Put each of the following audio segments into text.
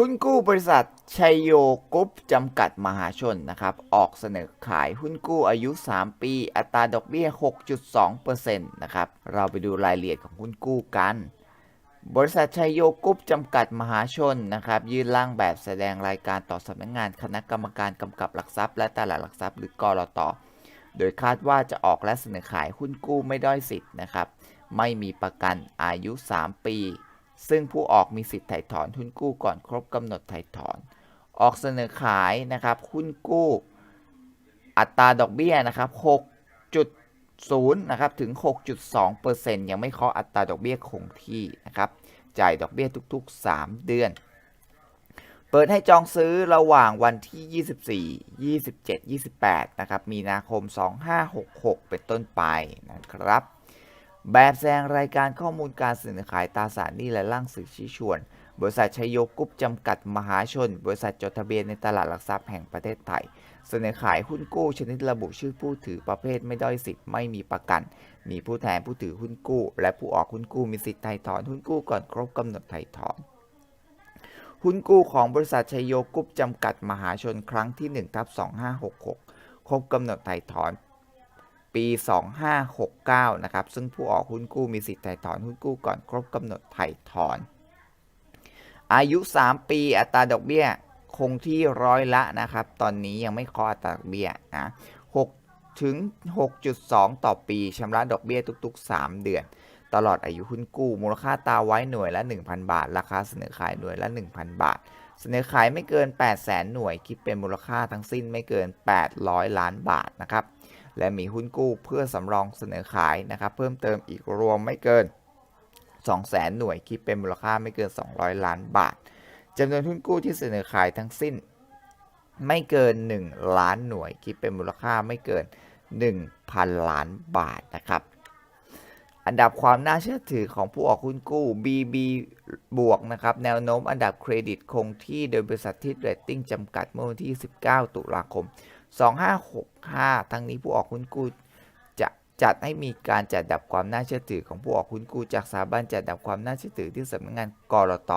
หุ้นกู้บริษัทชัยโยกรุ๊ปจำกัดมหาชนนะครับ ออกเสนอขายหุ้นกู้อายุ 3 ปี อัตราดอกเบี้ย 6.2%นะครับ เราไปดูรายละเอียดของหุ้นกู้กัน บริษัทชัยโยกรุ๊ปจำกัดมหาชนนะครับ ยื่นร่างแบบแสดงรายการต่อสำนักงานคณะกรรมการกำกับหลักทรัพย์ และตลาดหลักทรัพย์หรือกรตโดยคาดว่าจะออกและเสนอขายหุ้นกู้ไม่ด้อยสิทธิ์นะครับ ไม่มีประกันอายุ 3 ปี ซึ่งผู้ออกมีสิทธิ์ถ่ายถอนหุ้นกู้ก่อนครบกำหนดถ่ายถอน ออกเสนอขายนะครับหุ้นกู้ อัตราดอกเบี้ยนะครับ6.0นะครับถึง 6.2%ยังไม่เคาะอัตราดอกเบี้ยคงที่นะครับจ่ายดอกเบี้ยทุกๆ 3 เดือน เปิดให้จองซื้อระหว่างวันที่ 24 27 28นะครับมีนาคม 2566 เป็นต้นไปนะครับ แบบแสดงรายการข้อมูลการเสนอขายตราสารหนี้และร่างสื่อชี้ชวน บริษัทชัยโยกรุ๊ปจำกัดมหาชน บริษัทจดทะเบียนในตลาดหลักทรัพย์แห่งประเทศไทย เสนอขายหุ้นกู้ชนิดระบุชื่อผู้ถือประเภทไม่ด้อยสิทธิ์ไม่มีประกัน มีผู้แทนผู้ถือหุ้นกู้ และผู้ออกหุ้นกู้มีสิทธิ์ไถ่ถอนหุ้นกู้ก่อนครบกำหนดไถ่ถอนหุ้นกู้ของบริษัทชัยโยกรุ๊ปจำกัดมหาชนครั้งที่1ทับ2566 ครบกำหนดไถ่ถอน ปี 2569 นะครับ ซึ่งผู้ออกหุ้นกู้มีสิทธิ์ถ่ถอนหุ้นกู้ก่อนครบกำหนดไถ่ถอน อายุ 3 ปีอัตราดอกเบี้ยคงที่ร้อยละนะครับ ตอนนี้ยังไม่คาะอัตราดอกเบี้ยนะ6ถึง 6.2 ต่อปีชำระดอกเบี้ยทุกๆ 3 เดือน ตลอดอายุหุ้นกู้ มูลค่าตาไว้หน่วยละ 1,000 บาท ราคาเสนอขายหน่วยละ 1,000 บาท เสนอขายไม่เกิน 800,000 หน่วย คิดเป็นมูลค่าทั้งสิ้นไม่เกิน 800 ล้านบาทนะครับ และมีหุ้นกู้เพื่อสำรองเสนอขายนะครับเพิ่มเติมอีกรวมไม่เกิน 200,000 หน่วยคิดเป็นมูลค่าไม่เกิน 200 ล้านบาทจำนวนหุ้นกู้ที่เสนอขายทั้งสิ้น ไม่เกิน 1 ล้านหน่วยคิดเป็นมูลค่าไม่เกิน 1,000 ล้านบาทนะครับ อันดับความน่าเชื่อถือของผู้ออกหุ้นกู้ BB บวกนะครับ แนวโน้มอันดับเครดิตคงที่โดยบริษัทที่เรตติ้งจำกัดเมื่อวันที่ 19 ตุลาคม 2565 ทั้งนี้ผู้ออกหุ้นกู้จะจัดให้มีการจัดอันดับความน่าเชื่อถือของผู้ออกหุ้นกู้จากสถาบันจัดอันดับความน่าเชื่อถือที่สำนักงานกรต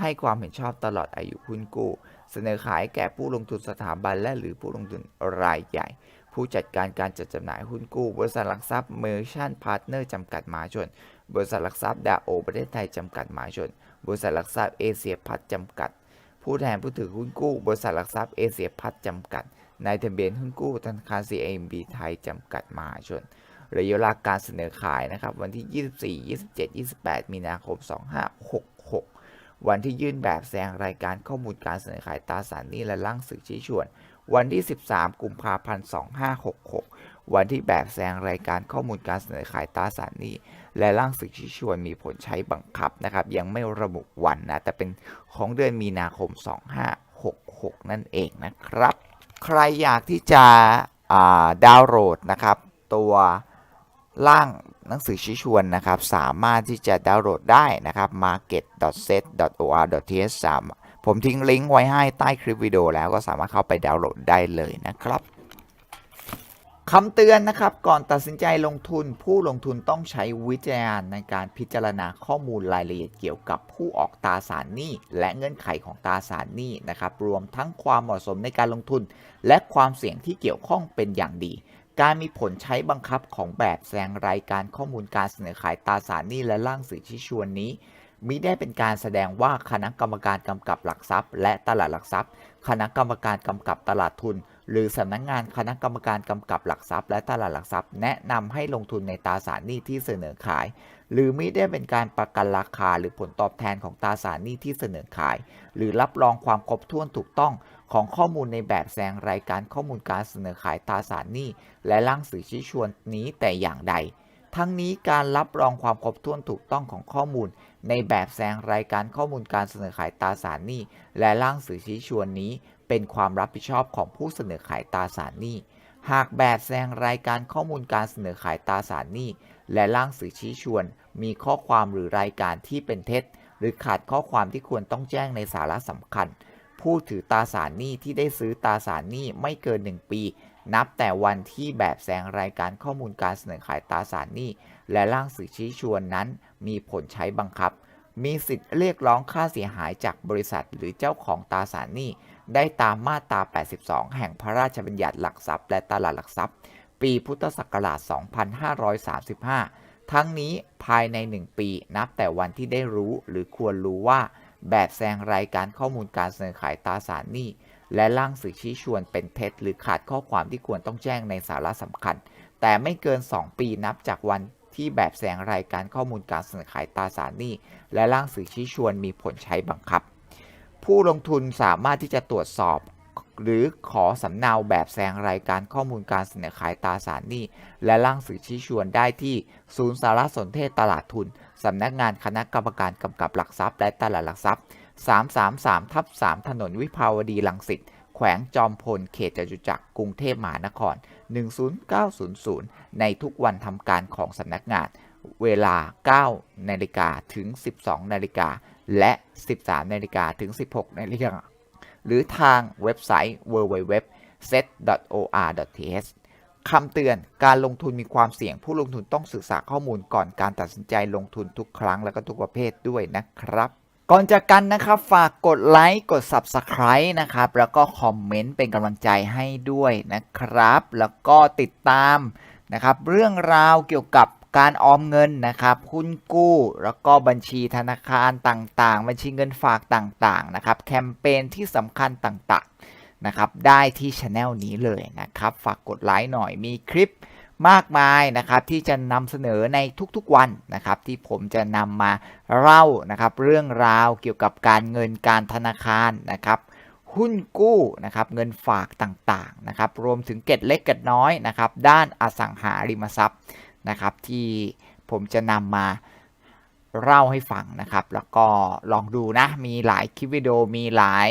ให้ความเห็นชอบตลอดอายุหุ้นกู้ เสนอขายแก่ผู้ลงทุนสถาบันและหรือผู้ลงทุนรายใหญ่ ผู้จัดการการจัดจำหน่ายหุ้นกู้ บริษัทหลักทรัพย์เมอร์ชันพาร์ทเนอร์จำกัดมหาชน บริษัทหลักทรัพย์ดาโอประเทศไทยจำกัดมหาชน บริษัทหลักทรัพย์เอเชียพัฒน์จำกัด ผู้แทนผู้ถือหุ้นกู้ บริษัทหลักทรัพย์เอเชียพัฒน์จำกัด นายทะเบียนหุ้นกู้ธนาคาร CIMB ไทยจำกัดมหาชนระยะเวลาการเสนอขายนะครับวันที่ 24 27 28 มีนาคม 2566 วันที่ยื่นแบบแสดงรายการข้อมูลการเสนอขายตราสารหนี้และร่างสื่อชี้ชวน วันที่ 13 กุมภาพันธ์ 2566 วันที่แบบแสดงรายการข้อมูลการเสนอขายตราสารหนี้และร่างสื่อชี้ชวนมีผลใช้บังคับนะครับ ยังไม่ระบุวันนะ แต่เป็นของเดือนมีนาคม 2566 นั่นเองนะครับ ใครอยากที่จะาดาวน์โหลดนะครับ ตัวร่าง หนังสือชี้ชวนนะครับ สามารถที่จะดาวน์โหลดได้นะครับ market.set.or.th 3ผมทิ้งลิงก์ไว้ให้ใต้คลิปวิดีโอแล้วก็สามารถเข้าไปดาวน์โหลดได้เลยนะครับคำเตือนนะครับก่อนตัดสินใจลงทุนผู้ลงทุนต้องใช้วิจารณญาณในการพิจารณาข้อมูลรายละเอียดเกี่ยวกับผู้ออกตราสารหนี้และเงื่อนไขของตราสารหนี้นะครับรวมทั้งความเหมาะสมในการลงทุน และความเสี่ยงที่เกี่ยวข้องเป็นอย่างดี การมีผลใช้บังคับของแบบแสดงรายการข้อมูลการเสนอขายตราสารหนี้และร่างสื่อชี้ชวนนี้มิได้เป็นการแสดงว่าคณะกรรมการกำกับหลักทรัพย์ และตลาดหลักทรัพย์ คณะกรรมการกำกับตลาดทุน หรือสำนักงานคณะกรรมการกำกับหลักทรัพย์ และตลาดหลักทรัพย์ แนะนำให้ลงทุนในตราสารหนี้ที่เสนอขาย หรือมิได้เป็นการประกันราคาหรือผลตอบแทนของตราสารหนี้ที่เสนอขาย หรือรับรองความครบถ้วนถูกต้อง ของข้อมูลในแบบแสดงรายการข้อมูลการเสนอขายตราสารหนี้และร่างสื่อชี้ชวนนี้แต่อย่างใด ทั้งนี้การรับรองความครบถ้วนถูกต้องของข้อมูล ในแบบแสดงรายการข้อมูลการเสนอขายตราสารหนี้และร่างสื่อชี้ชวนนี้ เป็นความรับผิดชอบของผู้เสนอขายตราสารหนี้หากแบบแสดงรายการข้อมูลการเสนอขายตราสารหนี้และร่างสื่อชี้ชวน มีข้อความหรือรายการที่เป็นเท็จ หรือขาดข้อความที่ควรต้องแจ้งในสาระสำคัญ ผู้ถือตราสารหนี้ที่ได้ซื้อตราสารหนี้ไม่เกิน 1 ปี นับแต่วันที่แบบแสดงรายการข้อมูลการเสนอขายตราสารหนี้และร่างสื่อชี้ชวนนั้น มีผลใช้บังคับ มีสิทธิ์เรียกร้องค่าเสียหายจากบริษัทหรือเจ้าของตราสารหนี้ได้ตามมาตรา 82 แห่งพระราชบัญญัติหลักทรัพย์ และตลาดหลักทรัพย์ ปีพุทธศักราช 2535 ทั้งนี้ภายใน 1 ปีนับแต่วันที่ได้รู้หรือควรรู้ว่า แบบแสดงรายการข้อมูลการเสนอขายตราสารหนี้ และร่างสื่อชี้ชวนเป็นเท็จ หรือขาดข้อความที่ควรต้องแจ้งในสาระสำคัญ แต่ไม่เกิน 2 ปีนับจากวันที่แบบแสดงรายการข้อมูลการเสนอขายตราสารหนี้ และร่างสื่อชี้ชวนมีผลใช้บังคับ ผู้ลงทุนสามารถที่จะตรวจสอบ หรือขอสำเนาแบบแสดงรายการข้อมูลการเสนอขายตราสารหนี้ และร่างสื่อชี้ชวนได้ที่ ศูนย์สารสนเทศตลาดทุน สำนักงานคณะกรรมการกำกับหลักทรัพย์ และตลาดหลักทรัพย์ 333ทับ3ถนนวิภาวดีรังสิตแขวงจอมพลเขตจตุจักรกรุงเทพมหานคร 10900 ในทุกวันทำการของสำนักงาน เวลา 9 นาฬิกาถึง 12 นาฬิกา และ 13 นาฬิกาถึง 16 นาฬิกา หรือทางเว็บไซต์ www.set.or.th คำเตือนการลงทุนมีความเสี่ยง ผู้ลงทุนต้องศึกษาข้อมูลก่อนการตัดสินใจลงทุนทุกครั้งและก็ทุกประเภทด้วยนะครับ ก่อนจากกันนะครับ ฝากกดไลค์กด Subscribe นะครับ แล้วก็คอมเมนต์เป็นกำลังใจให้ด้วยนะครับ แล้วก็ติดตามนะครับ เรื่องราวเกี่ยวกับการออมเงินนะครับหุ้นกู้ แล้วก็บัญชีธนาคารต่างๆ บัญชีเงินฝากต่างๆนะครับ แคมเปญที่สำคัญต่างๆ นะครับได้ที่ช anel นี้เลยนะครับฝากกดไลค์หน่อยมีคลิปมากมายนะครับที่จะนำเสนอในทุกๆวันนะครับที่ผมจะนำมาเล่านะครับเรื่องราวเกี่ยวกับการเงินการธนาคารนะครับหุ้นกู้นะครับเงินฝากต่างๆนะครับรวมถึงเก็ดเล็กเก็ดน้อยนะครับด้านอสังหาริมทรัพย์นะครับที่ผมจะนำมาเล่าให้ฟังนะครับ แล้วก็ลองดูนะมีหลายคลิปวิดีโอมีหลาย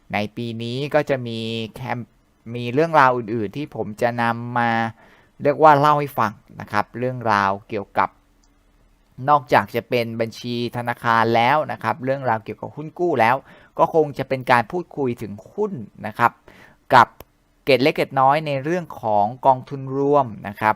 ในปีนี้ก็จะมีแคมมีเรื่องราวอื่นๆ ที่ผมจะนำมาเรียกว่าเล่าให้ฟังนะครับ เรื่องราวเกี่ยวกับ นอกจากจะเป็นบัญชีธนาคารแล้วนะครับ เรื่องราวเกี่ยวกับหุ้นกู้แล้ว ก็คงจะเป็นการพูดคุยถึงหุ้นนะครับ กับเกตเล็กเกตน้อยในเรื่องของกองทุนรวมนะครับ